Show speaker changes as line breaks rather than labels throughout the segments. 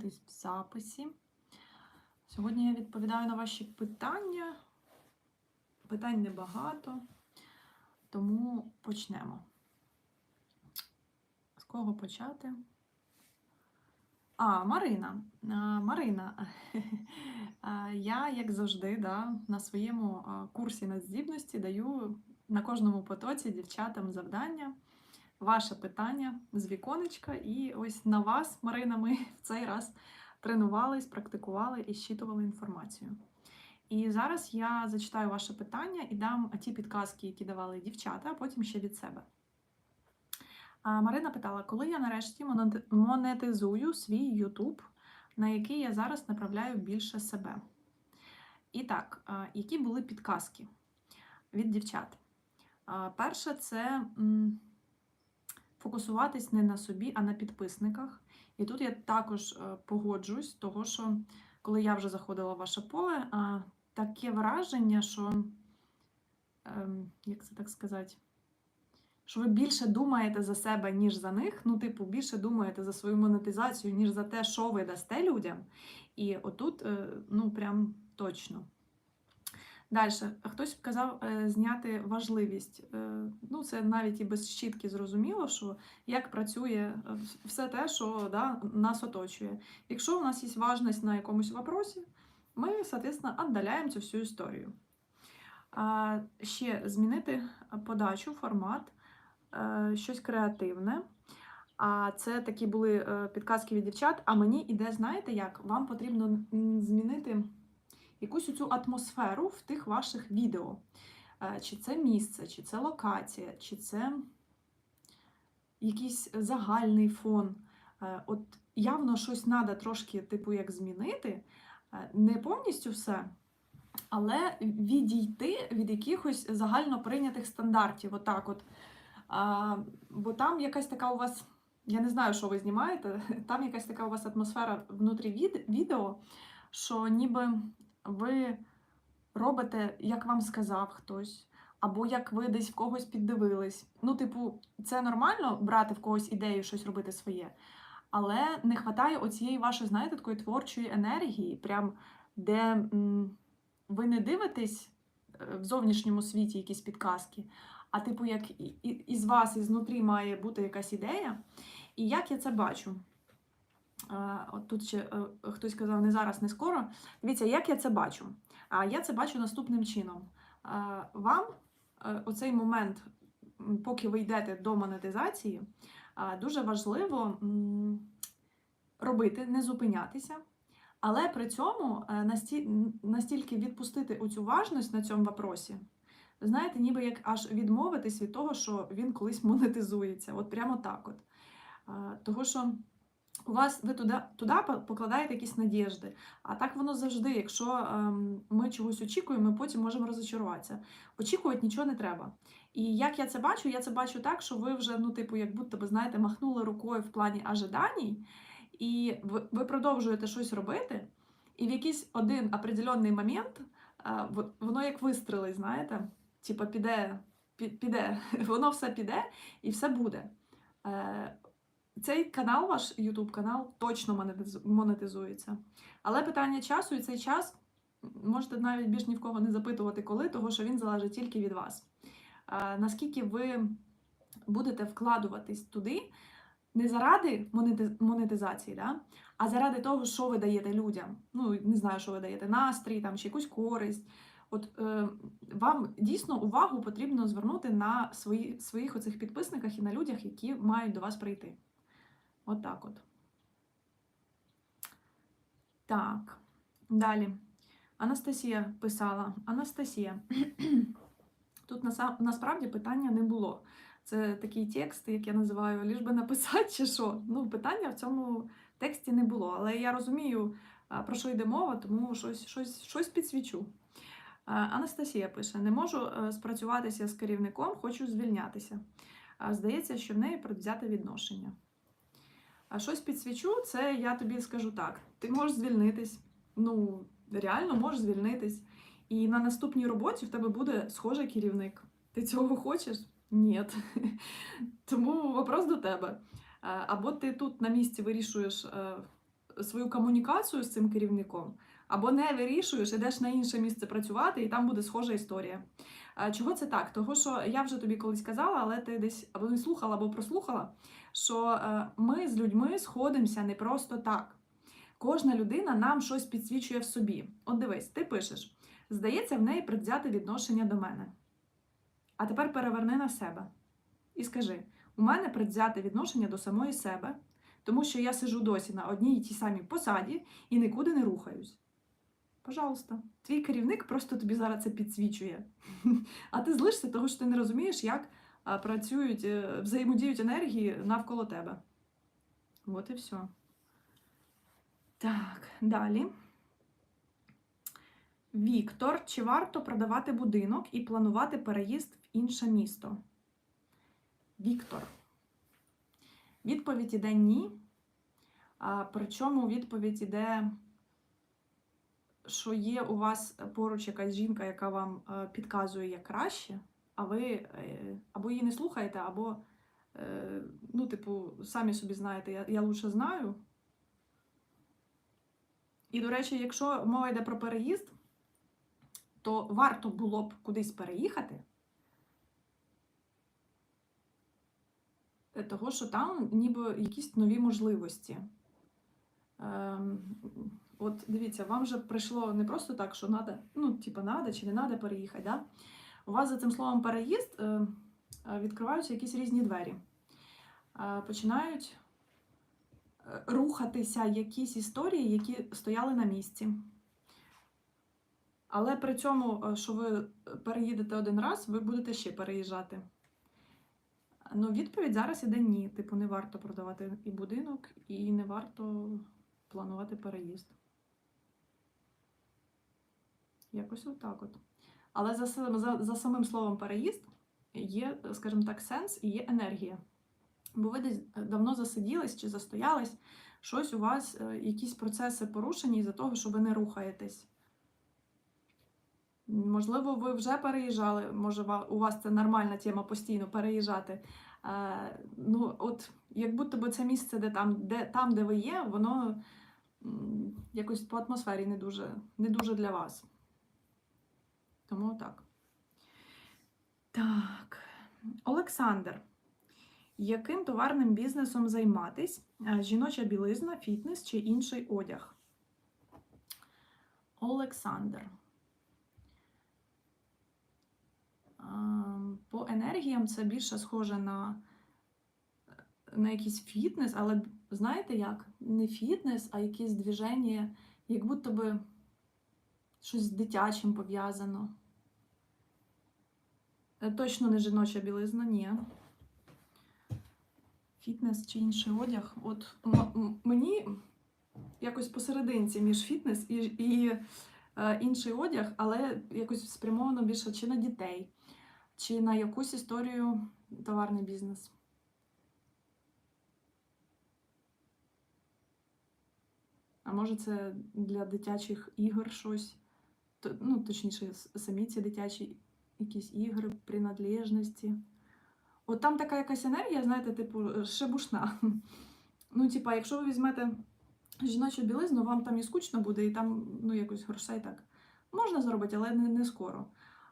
знаходитесь в записі. Сьогодні я відповідаю на ваші питання. Питань небагато, тому почнемо. З кого почати? А, Марина. А, Марина, я, як завжди, да, на своєму курсі на здібності даю на кожному потоці дівчатам завдання. Ваше питання з віконечка, і ось на вас, Марина, ми в цей раз тренувались, практикували і щитували інформацію. І зараз я зачитаю ваше питання і дам ті підказки, які давали дівчата, а потім ще від себе. А Марина питала, коли я нарешті монетизую свій YouTube, на який я зараз направляю більше себе. І так, які були підказки від дівчат? Перше, це фокусуватись не на собі, а на підписниках. І тут я також е, погоджусь, того що коли я вже заходила в ваше поле, таке враження, що, ем, як це так сказати, що ви більше думаєте за себе, ніж за них. Ну, типу, більше думаєте за свою монетизацію, ніж за те, що ви дасте людям. І отут, е, ну, прям точно. Далі, хтось казав е, зняти важливість. Е, ну, це навіть і без щітки зрозуміло, що як працює е, все те, що да, нас оточує. Якщо у нас є важність на якомусь вопросі, ми, соответственно, віддаляємо цю всю історію. А, ще змінити подачу, формат, щось креативне. А це такі були підказки від дівчат. А мені іде, знаєте як? Вам потрібно змінити якусь цю атмосферу в тих ваших відео. Е, Чи це місце, чи це локація, чи це якийсь загальний фон. Е, От явно щось треба трошки, типу, як змінити. Е, Не повністю все, але відійти від якихось загально прийнятих стандартів. Отак от. А, бо там якась така у вас, я не знаю, що ви знімаєте, там якась така у вас атмосфера внутрі від, відео, що ніби ви робите, як вам сказав хтось, або як ви десь в когось піддивились. Ну, типу, це нормально брати в когось ідею щось робити своє, але не вистачає оцієї вашої, знаєте, такої творчої енергії, прям де м, ви не дивитесь е, в зовнішньому світі якісь підказки, а типу, як із вас, ізнутрі має бути якась ідея. І як я це бачу? Е, От тут ще е, хтось казав не зараз, не скоро. Дивіться, як я це бачу? А я це бачу наступним чином. Е, Вам оцей момент, поки ви йдете до монетизації, дуже важливо робити, не зупинятися, але при цьому настільки відпустити оцю важність на цьому вопросі. Знаєте, ніби як аж відмовитись від того, що він колись монетизується. От прямо так. От. Того, що у вас ви туди, туди покладаєте якісь надіжди. А так воно завжди, якщо ем, ми чогось очікуємо, ми потім можемо розочаруватися. Очікувати нічого не треба. І як я це бачу, я це бачу так, що ви вже, ну, типу, як будто би, знаєте, махнули рукою в плані ожиданій, і ви, ви продовжуєте щось робити, і в якийсь один определенний момент е, воно як вистрелить, знаєте, типу, піде, піде, воно все піде і все буде. Е, цей канал, ваш YouTube канал, точно монетизується. Але питання часу і цей час можете навіть більш ні в кого не запитувати, коли, того що він залежить тільки від вас. Наскільки ви будете вкладуватись туди не заради монетизації, да? а заради того, що ви даєте людям. Ну, не знаю, що ви даєте, настрій там, чи якусь користь. От е, вам дійсно увагу потрібно звернути на свої, своїх оцих підписниках і на людях, які мають до вас прийти. От так от. Так, далі. Анастасія писала: Анастасія, тут насправді питання не було. Це такий текст, як я називаю, ліж би написати чи що. Ну, питання в цьому тексті не було. Але я розумію, про що йде мова, тому щось, щось, щось підсвічу. Анастасія пише: не можу е, спрацюватися з керівником, хочу звільнятися. Здається, що в неї предвзяте відношення. А щось підсвічу, це я тобі скажу так: ти можеш звільнитись. Ну, реально можеш звільнитись. І на наступній роботі в тебе буде схожий керівник. Ти цього хочеш? Ні. Тому вопрос до тебе. Е, Або ти тут на місці вирішуєш е, свою комунікацію з цим керівником, або не вирішуєш, ідеш на інше місце працювати, і там буде схожа історія. Е, Чого це так? Того, що я вже тобі колись казала, але ти десь або не слухала, або прослухала, що е, ми з людьми сходимося не просто так. Кожна людина нам щось підсвічує в собі. От дивись, ти пишеш: здається, в неї предвзяте відношення до мене. А тепер переверни на себе і скажи: у мене предвзяте відношення до самої себе, тому що я сижу досі на одній і тій самій посаді і нікуди не рухаюсь. Пожалуйста, твій керівник просто тобі зараз це підсвічує. А ти злишся, того що ти не розумієш, як працюють, е, взаємодіють енергії навколо тебе. От і все. Так, далі. Віктор, чи варто продавати будинок і планувати переїзд в інше місто? Віктор. Відповідь іде ні. А, причому відповідь іде, що є у вас поруч якась жінка, яка вам е, підказує як краще, а ви е, або її не слухаєте, або, е, ну, типу, самі собі знаєте, я, я лучше знаю. І, до речі, якщо мова йде про переїзд, то варто було б кудись переїхати, е, того, що там ніби якісь нові можливості. Ем, от дивіться, вам же прийшло не просто так, що надо, ну, типа, надо чи не надо переїхати. Да? У вас за цим словом переїзд е, е, відкриваються якісь різні двері. Е, починають рухатися якісь історії, які стояли на місці. Але при цьому, що ви переїдете один раз, ви будете ще переїжджати. Ну, відповідь зараз іде ні. Типу, не варто продавати і будинок, і не варто планувати переїзд. Якось отак от. Але за, за, за самим словом переїзд є, скажімо так, сенс і є енергія. Бо ви десь давно засиділись чи застоялись, щось у вас, е, якісь процеси порушені із-за того, що ви не рухаєтесь. Можливо, ви вже переїжджали, може, у вас це нормальна тема постійно переїжджати. Е, ну, от як будто би це місце, де там, де, там, де ви є, воно якось по атмосфері не дуже, не дуже для вас. Тому так. Так. Олександр. Яким товарним бізнесом займатись? Е, Жіноча білизна, фітнес чи інший одяг? Олександр. Ем, По енергіям це більше схоже на, на якийсь фітнес, але знаєте як? Не фітнес, а якесь движення, як будто би щось з дитячим пов'язано. Е, Точно не жіноча білизна, ні. Фітнес чи інший одяг. От мені якось посерединці між фітнес і, і е, інший одяг, але якось спрямовано більше чи на дітей, чи на якусь історію товарний бізнес. А може, це для дитячих ігор щось, ну, точніше, самі ці дитячі якісь ігри, принадлежності. От там така якась енергія, знаєте, типу, шебушна. Ну, типа, якщо ви візьмете жіночу білизну, вам там і скучно буде, і там ну, якось грошей так можна заробити, але не, не скоро.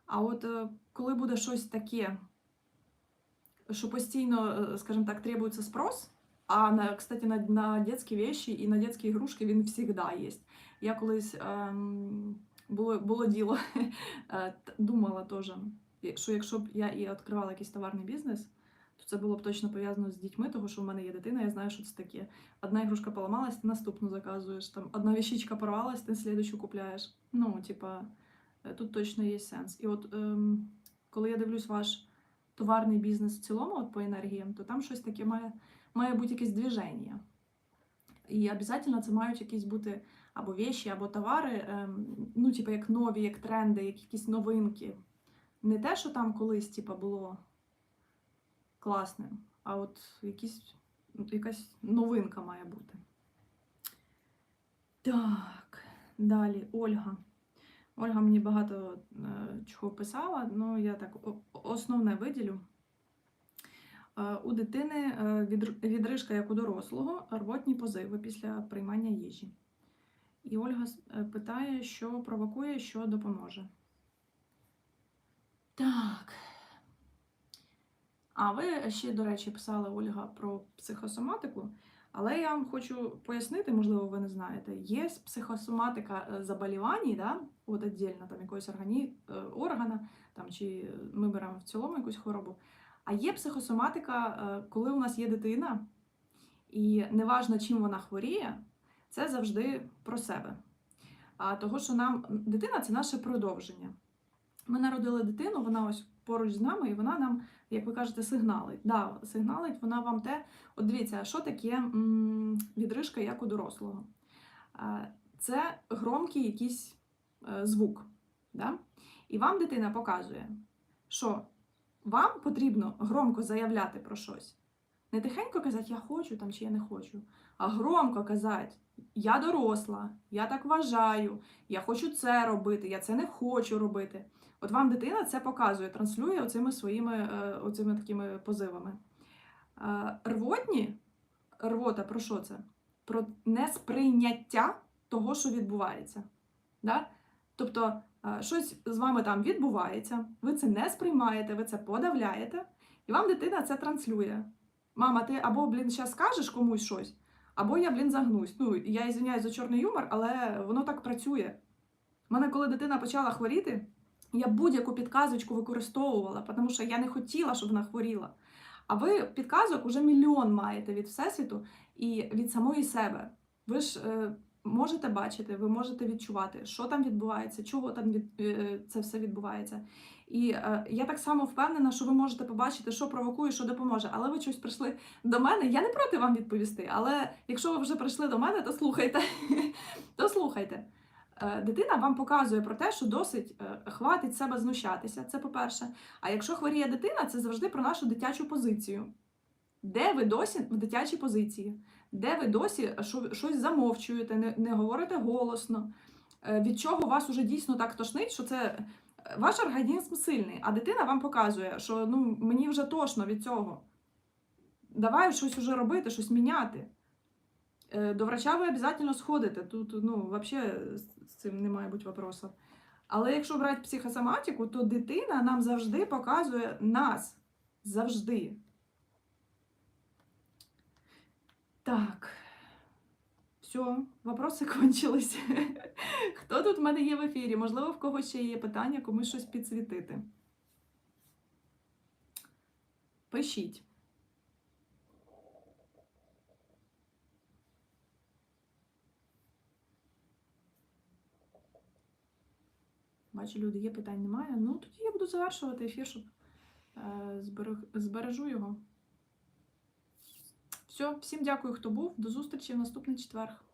А от е, коли буде щось таке, що постійно, е, скажімо так, требується спрос, а на, кстати, на, на детські вещи і на детські ігрушки він завжди є. Я колись ем, було, було діло, е, думала теж, що якщо б я і відкривала якийсь товарний бізнес, то це було б точно пов'язано з дітьми, тому що в мене є дитина, я знаю, що це таке. Одна ігрушка поламалась, ти наступну заказуєш. Там одна вещичка порвалась, ти слідущу купляєш. Ну, типа, е, тут точно є сенс. І от ем, коли я дивлюсь ваш товарний бізнес в цілому, от по енергіям, то там щось таке має, має бути якесь движення. І обов'язково це мають якісь бути або вещі, або товари, ем, ну, типу, як нові, як тренди, як якісь новинки. Не те, що там колись, типу, було класним, а от якісь, якась новинка має бути. Так, далі Ольга. Ольга мені багато е, чого писала, ну я так основне виділю. е, у дитини е, відр- відрижка як у дорослого, рвотні позиви після приймання їжі. І Ольга е, питає, що провокує, що допоможе. Так. А ви ще, до речі, писали Ольга про психосоматику, але я вам хочу пояснити, можливо, ви не знаєте. Є психосоматика е, заболівань, да? от віддільно там якогось органі... е, органа, там, чи ми беремо в цілому якусь хворобу. А є психосоматика, коли у нас є дитина, і неважно, чим вона хворіє, це завжди про себе. А того, що нам дитина це наше продовження. Ми народили дитину, вона ось поруч з нами, і вона нам, як ви кажете, сигналить. Да, сигналить вона вам те. От дивіться, що таке м, відрижка як у дорослого? Це громкий якийсь е, звук. Да? І вам дитина показує, що вам потрібно громко заявляти про щось. Не тихенько казати я хочу там чи я не хочу, а громко казати я доросла, я так вважаю, я хочу це робити, я це не хочу робити. От вам дитина це показує, транслює оцими своїми е, оцими такими позивами. Е, Рвотні, рвота про що це? Про несприйняття того, що відбувається. Да? Тобто, е, щось з вами там відбувається, ви це не сприймаєте, ви це подавляєте, і вам дитина це транслює. Мама, ти або, блін, зараз скажеш комусь щось, або я, блін, загнусь. Ну, я ізвиняюсь за чорний юмор, але воно так працює. У мене, коли дитина почала хворіти, я будь-яку підказочку використовувала, тому що я не хотіла, щоб вона хворіла. А ви підказок уже мільйон маєте від Всесвіту і від самої себе. Ви ж е, можете бачити, ви можете відчувати, що там відбувається, чого там від, е, це все відбувається. І е, я так само впевнена, що ви можете побачити, що провокує, що допоможе. Але ви щось прийшли до мене. Я не проти вам відповісти, але якщо ви вже прийшли до мене, то слухайте. то слухайте. Е, Дитина вам показує про те, що досить е, хватить себе знущатися. Це по-перше. А якщо хворіє дитина, це завжди про нашу дитячу позицію. Де ви досі в дитячій позиції? Де ви досі щось замовчуєте, не, говорите голосно? Е, Від чого вас уже дійсно так тошнить, що це е, ваш організм сильний, а дитина вам показує, що ну, мені вже тошно від цього. Давай щось уже робити, щось міняти. Е, До врача ви обов'язково сходите. Тут ну, взагалі з цим не має бути вопросу. Але якщо брати психосоматику, то дитина нам завжди показує нас. Завжди. Так. Все, вопроси кончились. Хто тут в мене є в ефірі? Можливо, в когось ще є питання, комусь щось підсвітити. Пишіть. Бачу, люди, є питань немає. Ну, тоді я буду завершувати ефір, щоб е, збережу його. Все, всім дякую, хто був. До зустрічі в наступний четверг.